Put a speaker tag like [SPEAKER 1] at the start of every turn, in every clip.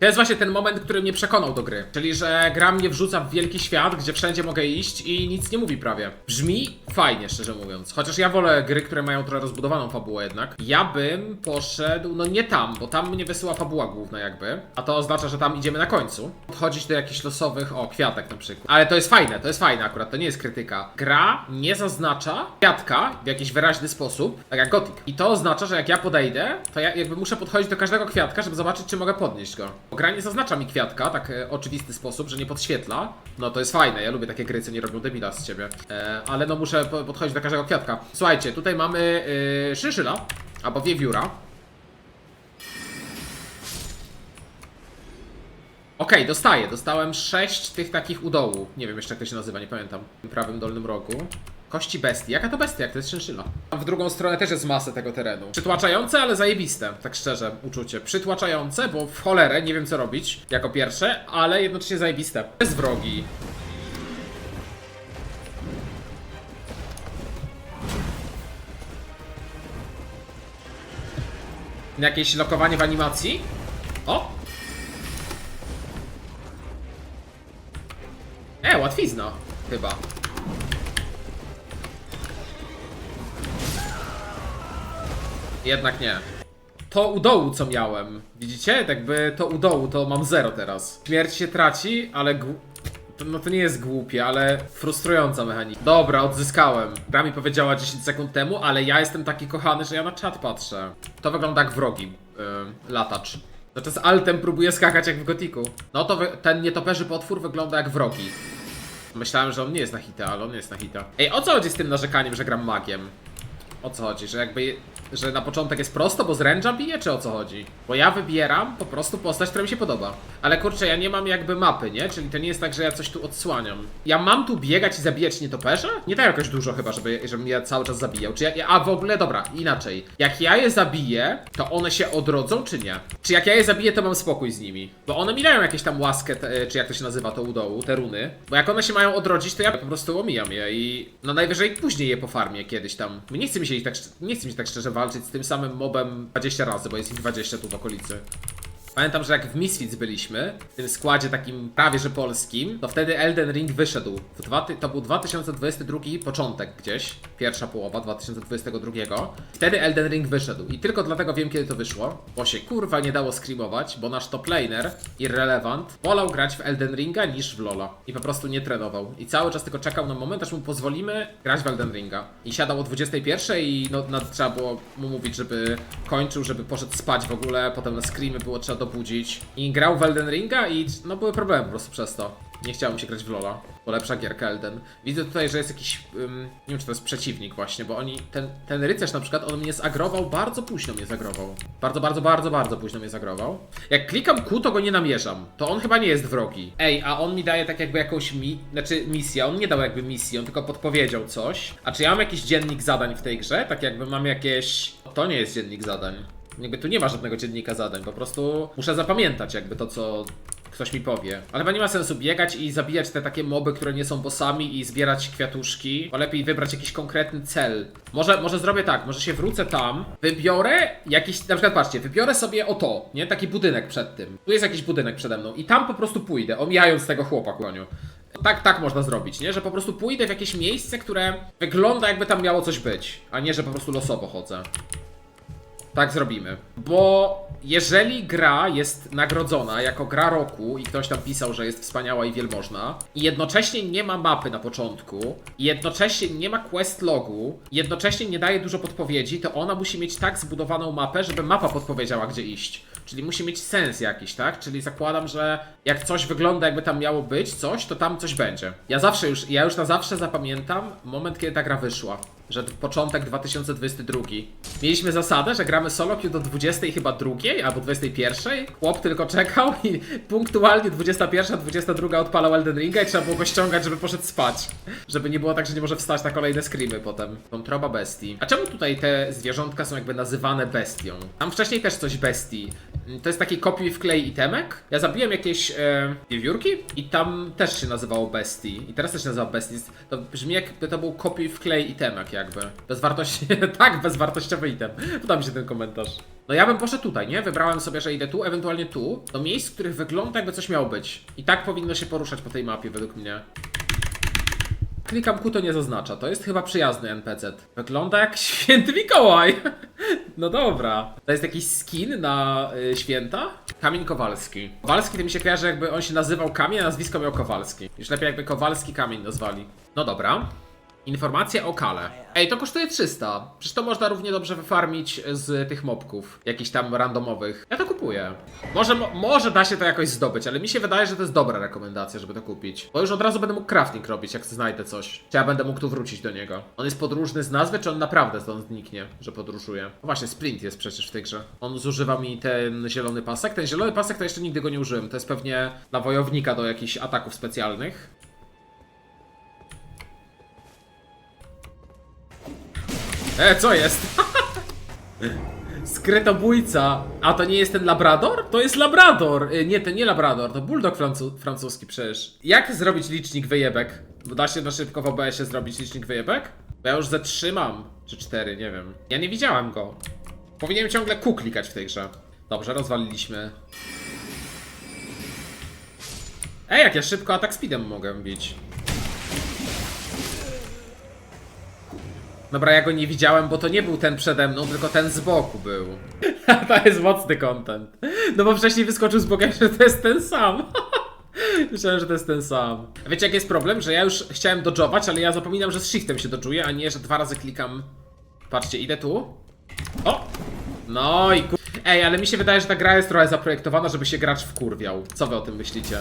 [SPEAKER 1] To jest właśnie ten moment, który mnie przekonał do gry. Czyli, że gra mnie wrzuca w wielki świat, gdzie wszędzie mogę iść i nic nie mówi prawie. Brzmi fajnie, szczerze mówiąc. Chociaż ja wolę gry, które mają trochę rozbudowaną fabułę jednak. Ja bym poszedł, no nie tam, bo tam mnie wysyła fabuła główna jakby. A to oznacza, że tam idziemy na końcu. Podchodzić do jakichś losowych, o, kwiatek na przykład. Ale to jest fajne, to jest fajne akurat, to nie jest krytyka. Gra nie zaznacza kwiatka w jakiś wyraźny sposób, tak jak Gothic. I to oznacza, że jak ja podejdę, to ja jakby muszę podchodzić do każdego kwiatka, żeby zobaczyć, czy mogę podnieść go. Gra nie zaznacza mi kwiatka, tak e, oczywisty sposób, że nie podświetla. No to jest fajne, ja lubię takie gry, co nie robią debila z ciebie. E, ale no muszę po- podchodzić do każdego kwiatka. Słuchajcie, tutaj mamy e, szyszyla, albo wiewióra. Okej, dostaję. Dostałem sześć tych takich u dołu. Nie wiem jeszcze jak to się nazywa, nie pamiętam. W prawym dolnym rogu. Kości bestii. Jaka to bestia? Jak to jest szynszyla? W drugą stronę też jest masę tego terenu. Przytłaczające, ale zajebiste. Tak szczerze, uczucie. Przytłaczające, bo w cholerę nie wiem co robić jako pierwsze, ale jednocześnie zajebiste. Bez wrogi. Jakieś lokowanie w animacji? O! E, łatwizna. Chyba. Jednak nie. To u dołu co miałem. Widzicie? Jakby to u dołu to mam zero teraz. Śmierć się traci, ale no to nie jest głupie, ale frustrująca mechanika. Dobra, odzyskałem. Gra mi powiedziała 10 sekund temu, ale ja jestem taki kochany, że ja na czat patrzę. To wygląda jak wrogi. Yy, latacz. Znaczy z altem próbuje skakać jak w gotiku. No to ten nietoperzy potwór wygląda jak wrogi. Myślałem, że on nie jest na hita, ale on jest na hita. Ej, o co chodzi z tym narzekaniem, że gram magiem? O co chodzi? Że jakby, że na początek jest prosto, bo z ręcza bije, czy o co chodzi? Bo ja wybieram po prostu postać, która mi się podoba. Ale kurczę, ja nie mam jakby mapy, nie? Czyli to nie jest tak, że ja coś tu odsłaniam. Ja mam tu biegać i zabijać nietoperze? Nie tak jakoś dużo chyba, żeby, żebym ja cały czas zabijał. Czy ja- a w ogóle, dobra, inaczej. Jak ja je zabiję, to one się odrodzą, czy nie? Czy jak ja je zabiję, to mam spokój z nimi? Bo one mi dają jakieś tam łaskę, te, czy jak to się nazywa, to u dołu, te runy. Bo jak one się mają odrodzić, to ja po prostu omijam je i no najwyżej później je pofarmię kiedyś tam. Nie chce mi się ich tak, nie chce mi się tak szczerze walczyć z tym samym mobem 20 razy, bo jest ich 20 tu w okolicy. Pamiętam, że jak w Misfits byliśmy, w tym składzie takim prawie że polskim, to wtedy Elden Ring wyszedł. W dwa, to był 2022 początek gdzieś, pierwsza połowa 2022. Wtedy Elden Ring wyszedł i tylko dlatego wiem kiedy to wyszło, bo się kurwa nie dało screamować, bo nasz top laner, Irrelevant, wolał grać w Elden Ringa niż w Lola i po prostu nie trenował. I cały czas tylko czekał na moment, aż mu pozwolimy grać w Elden Ringa. I siadał o 21 i no, no, trzeba było mu mówić, żeby kończył, żeby poszedł spać w ogóle, potem na screamy było trzeba dobudzić. I grał w Elden Ringa i no były problemy po prostu przez to. Nie chciało mi się grać w Lola, bo lepsza gierka Elden. Widzę tutaj, że jest jakiś, ym, nie wiem czy to jest przeciwnik właśnie, bo oni, ten, ten rycerz na przykład, on mnie zagrował, bardzo późno mnie zagrował. Bardzo, bardzo, bardzo, bardzo późno mnie zagrował. Jak klikam Q, to go nie namierzam. To on chyba nie jest wrogi. Ej, a on mi daje tak jakby jakąś mi, znaczy misję, on nie dał jakby misji, on tylko podpowiedział coś. A czy ja mam jakiś dziennik zadań w tej grze? Tak jakby mam jakieś... To nie jest dziennik zadań. Jakby tu nie ma żadnego dziennika zadań, po prostu muszę zapamiętać jakby to, co ktoś mi powie. Ale chyba nie ma sensu biegać i zabijać te takie moby, które nie są bossami i zbierać kwiatuszki, bo lepiej wybrać jakiś konkretny cel. Może, może zrobię tak, może się wrócę tam, wybiorę jakiś, na przykład patrzcie, wybiorę sobie o to, nie? Taki budynek przed tym. Tu jest jakiś budynek przede mną i tam po prostu pójdę, omijając tego chłopa, kłoniu. Tak, tak można zrobić, nie? Że po prostu pójdę w jakieś miejsce, które wygląda jakby tam miało coś być, a nie, że po prostu losowo chodzę. Tak zrobimy. Bo jeżeli gra jest nagrodzona jako gra roku i ktoś tam pisał, że jest wspaniała i wielmożna, i jednocześnie nie ma mapy na początku, i jednocześnie nie ma quest logu, i jednocześnie nie daje dużo podpowiedzi, to ona musi mieć tak zbudowaną mapę, żeby mapa podpowiedziała, gdzie iść. Czyli musi mieć sens jakiś, tak? Czyli zakładam, że jak coś wygląda jakby tam miało być coś, to tam coś będzie. Ja zawsze już, ja już na zawsze zapamiętam moment, kiedy ta gra wyszła. Że początek 2022. Mieliśmy zasadę, że gramy solo queue do 20 chyba drugiej albo 21. Chłop tylko czekał i punktualnie 21, 22 odpalał Elden Ringa i trzeba było go ściągać, żeby poszedł spać. Żeby nie było tak, że nie może wstać na kolejne screamy potem. Wątroba bestii. A czemu tutaj te zwierzątka są jakby nazywane bestią? Tam wcześniej też coś bestii. To jest taki kopiuj wklej itemek. Ja zabiłem jakieś e, wiewiórki i tam też się nazywało bestii. I teraz też się nazywa bestii. To brzmi jakby to był kopiuj wklej itemek jakby. Bezwartości... tak, bezwartościowy item. Podoba mi się ten komentarz. No ja bym poszedł tutaj, nie? Wybrałem sobie, że idę tu, ewentualnie tu. Do miejsc, w których wygląda jakby coś miało być. I tak powinno się poruszać po tej mapie, według mnie. Klikam Q to nie zaznacza. To jest chyba przyjazny NPC. Wygląda jak święty Mikołaj. No dobra. To jest jakiś skin na y, święta? Kamień Kowalski. Kowalski to mi się kojarzy jakby on się nazywał Kamień, a nazwisko miał Kowalski. Już lepiej jakby Kowalski Kamień nazwali. No dobra. Informacje o kale. Ej, to kosztuje 300. Przecież to można równie dobrze wyfarmić z tych mobków. Jakichś tam randomowych. Ja to kupuję. Może, mo- może da się to jakoś zdobyć, ale mi się wydaje, że to jest dobra rekomendacja, żeby to kupić. Bo już od razu będę mógł crafting robić, jak znajdę coś. Czy ja będę mógł tu wrócić do niego. On jest podróżny z nazwy, czy on naprawdę stąd zniknie, że podróżuje? No właśnie, sprint jest przecież w tej grze. On zużywa mi ten zielony pasek. Ten zielony pasek to jeszcze nigdy go nie użyłem. To jest pewnie dla wojownika do jakichś ataków specjalnych. E, co jest? Skrytobójca. A to nie jest ten Labrador? To jest Labrador. Y, Nie, to nie Labrador, to Bulldog francu francuski przecież. Jak zrobić licznik wyjebek? Bo da się na szybko w OBS-ie zrobić licznik wyjebek? Bo ja już ze 3 mam, czy 4, nie wiem. Ja nie widziałem go. Powinienem ciągle Q klikać w tej grze. Dobrze, rozwaliliśmy. Ej, jak ja szybko atak speedem mogę bić. Dobra, ja go nie widziałem, bo to nie był ten przede mną, tylko ten z boku był. to jest mocny content. No bo wcześniej wyskoczył z boku, że to jest ten sam. Myślałem, że to jest ten sam. Wiecie, jaki jest problem? Że ja już chciałem dodżować, ale ja zapominam, że z shiftem się dodżuję, a nie, że dwa razy klikam. Patrzcie, idę tu. O! No i ku... Ej, ale mi się wydaje, że ta gra jest trochę zaprojektowana, żeby się gracz wkurwiał. Co wy o tym myślicie?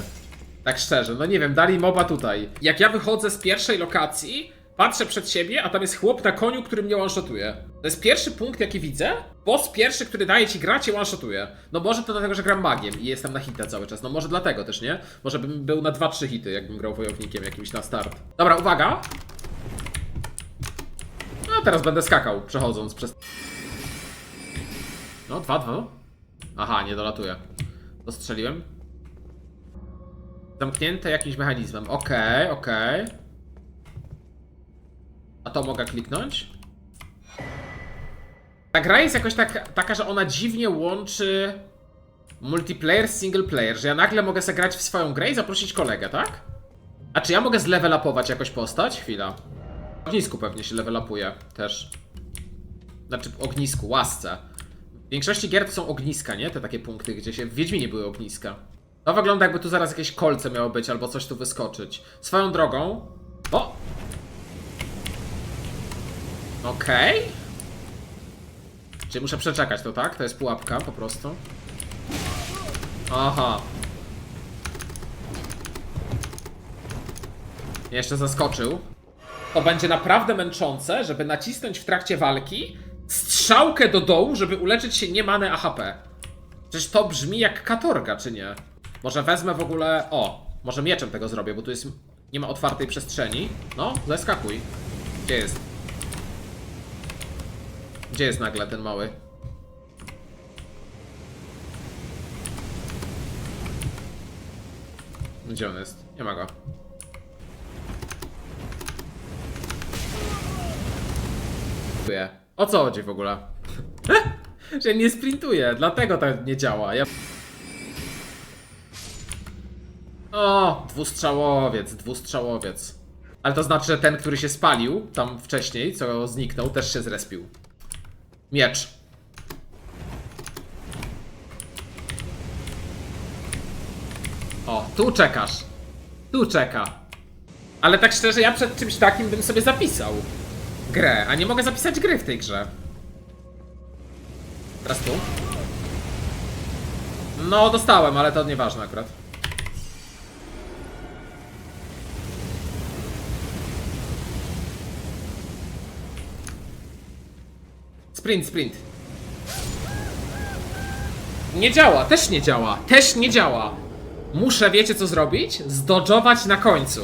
[SPEAKER 1] Tak szczerze, no nie wiem, dali moba tutaj. Jak ja wychodzę z pierwszej lokacji, patrzę przed siebie, a tam jest chłop na koniu, który mnie one-shotuje. To jest pierwszy punkt, jaki widzę. Boss pierwszy, który daje ci grać, cię one-shotuje. No może to dlatego, że gram magiem i jestem na hita cały czas. No może dlatego też, nie? Może bym był na 2-3 hity, jakbym grał wojownikiem jakimś na start. Dobra, uwaga! No teraz będę skakał, przechodząc przez... No, 2-2. Aha, nie dolatuję. Dostrzeliłem. Zamknięte jakimś mechanizmem. Okej, okej. A to mogę kliknąć? Ta gra jest jakoś tak, taka, że ona dziwnie łączy multiplayer z single player, że ja nagle mogę sobie grać w swoją grę i zaprosić kolegę, tak? A czy ja mogę zlevel upować jakoś postać? Chwila. W ognisku pewnie się level upuje też. Znaczy w ognisku, łasce. W większości gier to są ogniska, nie? Te takie punkty, gdzie się... W Wiedźminie były ogniska. To wygląda jakby tu zaraz jakieś kolce miało być, albo coś tu wyskoczyć. Swoją drogą... O! Okej. Czyli muszę przeczekać to, tak? To jest pułapka po prostu. Aha. Jeszcze zaskoczył. To będzie naprawdę męczące, żeby nacisnąć w trakcie walki strzałkę do dołu, żeby uleczyć się nie manę AHP. Przecież to brzmi jak katorga, czy nie? Może wezmę w ogóle... O, może mieczem tego zrobię, bo tu jest... Nie ma otwartej przestrzeni. No, zeskakuj. Gdzie jest? Gdzie jest nagle ten mały? Gdzie on jest? Nie ma go. Dziękuję. O co chodzi w ogóle? Że nie sprintuje, dlatego tak nie działa. Ja... O, dwustrzałowiec, dwustrzałowiec. Ale to znaczy, że ten, który się spalił tam wcześniej, co zniknął, też się zrespił. Miecz. O, tu czekasz. Tu czeka. Ale tak szczerze, ja przed czymś takim bym sobie zapisał grę, a nie mogę zapisać gry w tej grze. Teraz tu. No, dostałem, ale to nieważne akurat. Sprint, sprint. Nie działa, też nie działa, też nie działa. Muszę, wiecie co zrobić? Zdodżować na końcu.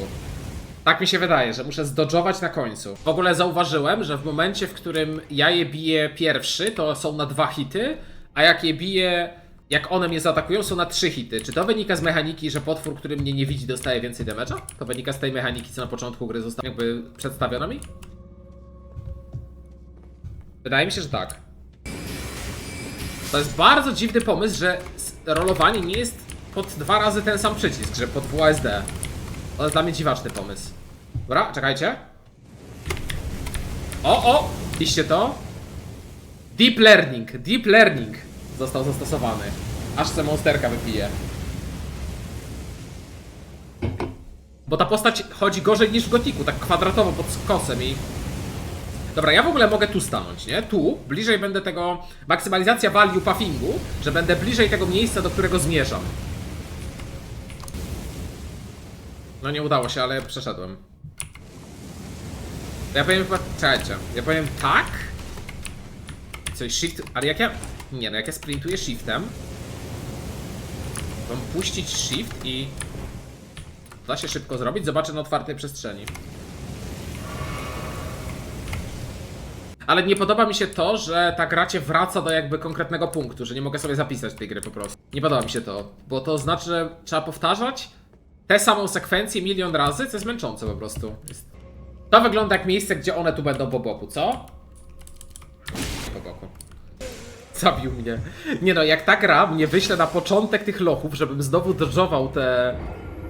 [SPEAKER 1] Tak mi się wydaje, że muszę zdodżować na końcu. W ogóle zauważyłem, że w momencie, w którym ja je biję pierwszy, to są na dwa hity, a jak je biję, jak one mnie zaatakują, są na trzy hity. Czy to wynika z mechaniki, że potwór, który mnie nie widzi, dostaje więcej damage'a? To wynika z tej mechaniki, co na początku gry została jakby przedstawiona mi? Wydaje mi się, że tak. To jest bardzo dziwny pomysł, że rolowanie nie jest pod dwa razy ten sam przycisk, że pod WASD. To jest dla mnie dziwaczny pomysł. Dobra, czekajcie. O, o! Widzicie to? Deep Learning, Deep Learning został zastosowany. Aż se monsterka wypije. Bo ta postać chodzi gorzej niż w gotiku, tak kwadratowo pod kosem i... Dobra, ja w ogóle mogę tu stanąć, nie? Tu, bliżej będę tego... Maksymalizacja value puffingu, że będę bliżej tego miejsca, do którego zmierzam. No nie udało się, ale przeszedłem. Ja powiem chyba... Czekajcie, ja powiem tak... Coś shift... Ale jak ja... Nie no, jak ja sprintuję shiftem... Mam puścić shift i... Da się szybko zrobić, zobaczę na otwartej przestrzeni. Ale nie podoba mi się to, że ta gra cię wraca do jakby konkretnego punktu, że nie mogę sobie zapisać tej gry po prostu. Nie podoba mi się to, bo to znaczy, że trzeba powtarzać tę samą sekwencję milion razy, co jest męczące po prostu. To wygląda jak miejsce, gdzie one tu będą po boku, co? Po boku. Zabił mnie. Nie no, jak ta gra mnie wyśle na początek tych lochów, żebym znowu dodżował te...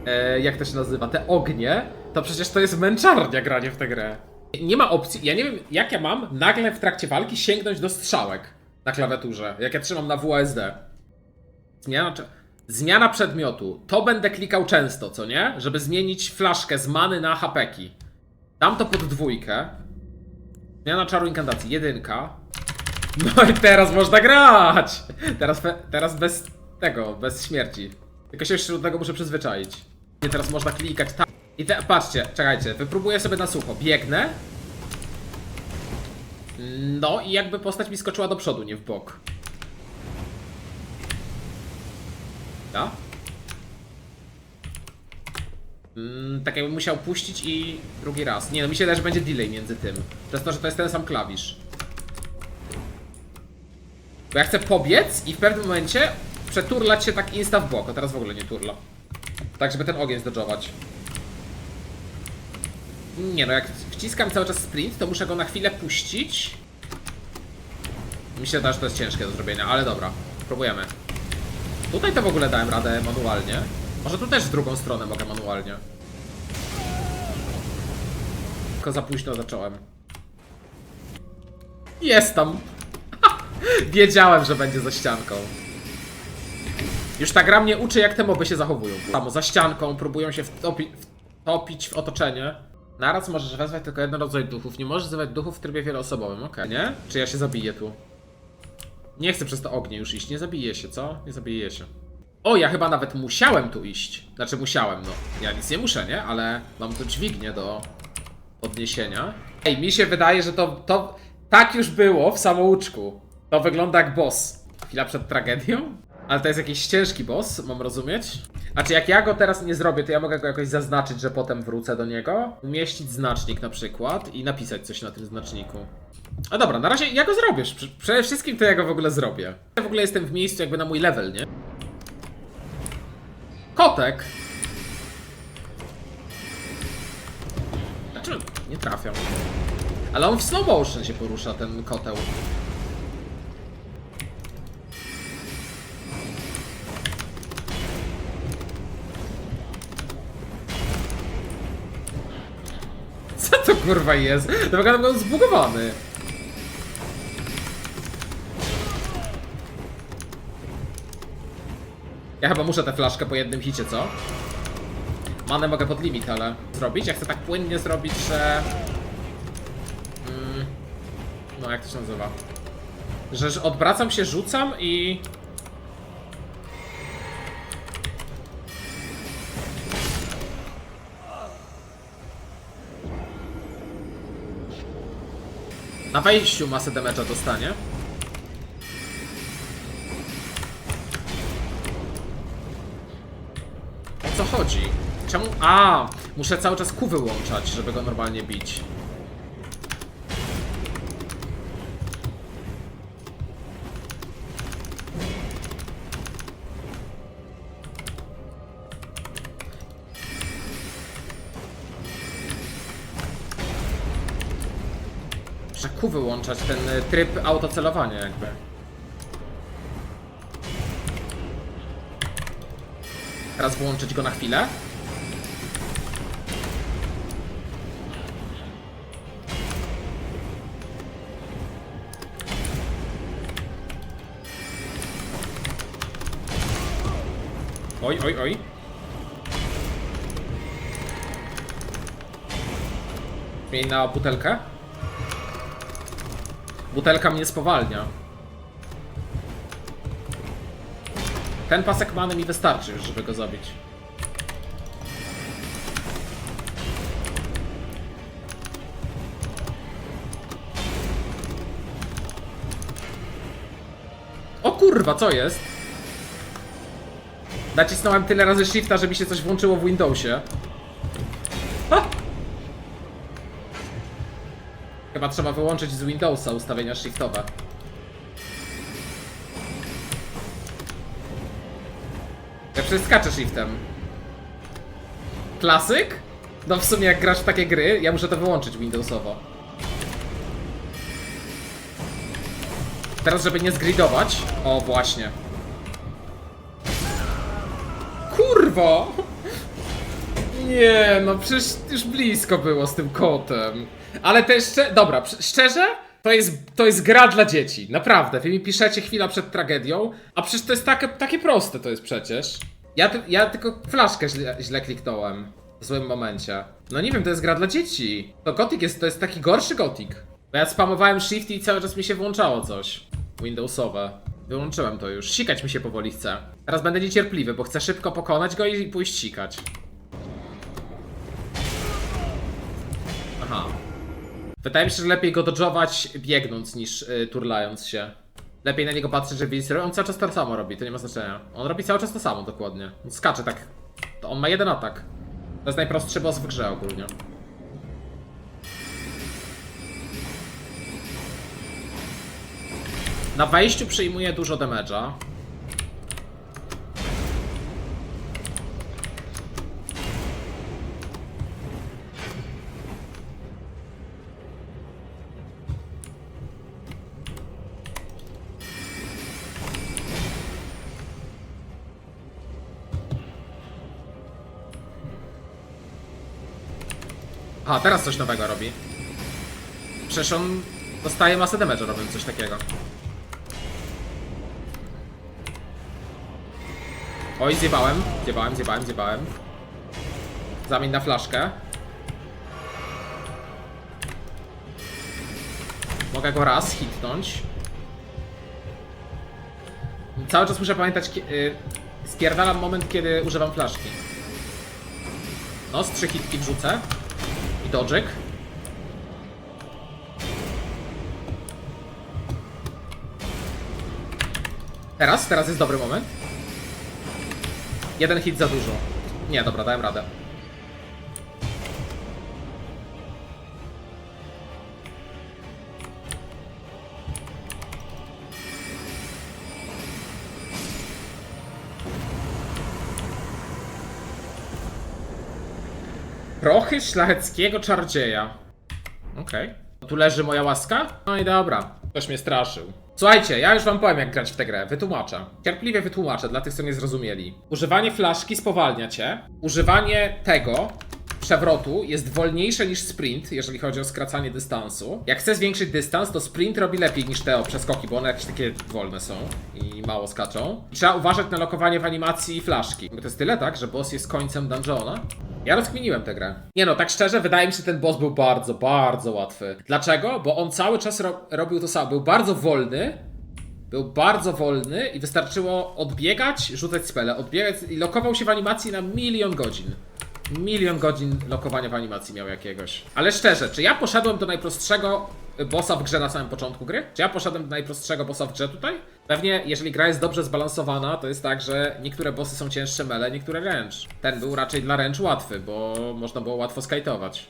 [SPEAKER 1] E, jak to się nazywa? Te ognie, to przecież to jest męczarnia granie w tę grę. Nie ma opcji, ja nie wiem jak ja mam nagle w trakcie walki sięgnąć do strzałek na klawiaturze, jak ja trzymam na WASD. Zmiana, Zmiana przedmiotu. To będę klikał często, co nie? Żeby zmienić flaszkę z many na hapeki. Dam to pod dwójkę. Zmiana czaru inkantacji. Jedynka. No i teraz można grać! Teraz, teraz bez tego, bez śmierci. Tylko się jeszcze do tego muszę przyzwyczaić. I teraz można klikać tak. I te, patrzcie, czekajcie, wypróbuję sobie na sucho. Biegnę. No i jakby postać mi skoczyła do przodu, nie w bok. Da? Mm, tak jakbym musiał puścić i drugi raz. Nie no, mi się też będzie delay między tym. Przez to, że to jest ten sam klawisz. Bo ja chcę pobiec i w pewnym momencie przeturlać się tak insta w bok, a teraz w ogóle nie turla. Tak, żeby ten ogień zdodżować. Nie no, jak wciskam cały czas sprint, to muszę go na chwilę puścić. Myślę też, że to jest ciężkie do zrobienia, ale dobra, próbujemy. Tutaj to w ogóle dałem radę manualnie. Może tu też w drugą stronę mogę manualnie. Tylko za późno zacząłem. Jest tam. Wiedziałem, że będzie za ścianką. Już ta gra mnie uczy, jak te moby się zachowują. Samo za ścianką, próbują się wtopi wtopić w otoczenie. Naraz możesz wezwać tylko jeden rodzaj duchów. Nie możesz wzywać duchów w trybie wieloosobowym, okej, nie? Czy ja się zabiję tu? Nie chcę przez to ognie już iść, nie zabiję się, co? Nie zabiję się. O, ja chyba nawet musiałem tu iść. Znaczy musiałem, no. Ja nic nie muszę, nie? Ale mam tu dźwignię do podniesienia. Ej, mi się wydaje, że to, to tak już było w samouczku. To wygląda jak boss. Chwila przed tragedią? Ale to jest jakiś ciężki boss, mam rozumieć? A czy jak ja go teraz nie zrobię, to ja mogę go jakoś zaznaczyć, że potem wrócę do niego? Umieścić znacznik na przykład i napisać coś na tym znaczniku. A dobra, na razie ja go zrobię. Prze- Przede wszystkim to ja go w ogóle zrobię. Ja w ogóle jestem w miejscu jakby na mój level, nie? Kotek! Dlaczego nie trafiam? Ale on w slow motion się porusza, ten koteł. Kurwa jest? To wygląda on zbugowany. Ja chyba muszę tę flaszkę po jednym hicie, co? Manę mogę pod limit, ale zrobić? Ja chcę tak płynnie zrobić, że... Mm, no, jak to się nazywa? Że odwracam się, rzucam i... Na wejściu masę damage'a dostanie. O co chodzi? Czemu? A, muszę cały czas Q wyłączać, żeby go normalnie bić. Q wyłączać, ten y, tryb autocelowania jakby. Teraz włączyć go na chwilę. Oj, oj, oj. Zmień na butelkę. Butelka mnie spowalnia. Ten pasek many mi wystarczy już, żeby go zabić. O kurwa, co jest? Nacisnąłem tyle razy shifta, że mi się coś włączyło w Windowsie. Chyba trzeba wyłączyć z Windowsa ustawienia shiftowe. Ja przeskaczę shiftem. Klasyk? No w sumie jak grasz w takie gry, ja muszę to wyłączyć Windowsowo. Teraz, żeby nie zgridować. O, właśnie. Kurwa! Nie, no przecież już blisko było z tym kotem. Ale też, dobra, szczerze, to jest, to jest gra dla dzieci. Naprawdę, wy mi piszecie chwila przed tragedią, a przecież to jest takie, takie proste to jest przecież. Ja, ja tylko flaszkę źle, źle kliknąłem w złym momencie. No nie wiem, to jest gra dla dzieci. To Gothic jest, to jest taki gorszy Gothic. Bo ja spamowałem shift i cały czas mi się włączało coś. Windowsowe. Wyłączyłem to już. Sikać mi się powoli chce. Teraz będę niecierpliwy, bo chcę szybko pokonać go i pójść sikać. Aha. Wydaje mi się, że lepiej go dodżować biegnąc niż y, turlając się. Lepiej na niego patrzeć, że widzi. On cały czas to samo robi, to nie ma znaczenia. On robi cały czas to samo dokładnie. On skacze tak. To on ma jeden atak. To jest najprostszy boss w grze ogólnie. Na wejściu przyjmuje dużo damage'a. Aha, teraz coś nowego robi. Przecież on dostaje masę damage'a robiąc coś takiego. Oj, zjebałem, zjebałem, zjebałem, zjebałem. Zamień na flaszkę. Mogę go raz hitnąć. Cały czas muszę pamiętać, kie- y, spierdalam moment, kiedy używam flaszki. No, z trzy hitki wrzucę. I dodżyk. Teraz, teraz jest dobry moment. Jeden hit za dużo. Nie, dobra, dałem radę. Prochy szlacheckiego czardzieja. Okej. Tu leży moja łaska? No i dobra. Ktoś mnie straszył. Słuchajcie, ja już wam powiem jak grać w tę grę. Wytłumaczę. Cierpliwie wytłumaczę dla tych, co nie zrozumieli. Używanie flaszki spowalnia cię. Używanie tego przewrotu jest wolniejsze niż sprint, jeżeli chodzi o skracanie dystansu. Jak chcę zwiększyć dystans, to sprint robi lepiej niż te o przeskoki, bo one jakieś takie wolne są i mało skaczą. I trzeba uważać na lokowanie w animacji flaszki. Bo to jest tyle, tak, że boss jest końcem dungeona. Ja rozkminiłem tę grę. Nie no, tak szczerze, wydaje mi się, ten boss był bardzo, bardzo łatwy. Dlaczego? Bo on cały czas ro robił to samo. Był bardzo wolny, był bardzo wolny i wystarczyło odbiegać, rzucać spele, odbiegać i lokował się w animacji na milion godzin. Milion godzin lokowania w animacji miał jakiegoś. Ale szczerze, czy ja poszedłem do najprostszego bossa w grze na samym początku gry? Czy ja poszedłem do najprostszego bossa w grze tutaj? Pewnie, jeżeli gra jest dobrze zbalansowana, to jest tak, że niektóre bossy są cięższe mele, niektóre ręcz. Ten był raczej dla ręcz łatwy, bo można było łatwo skajtować.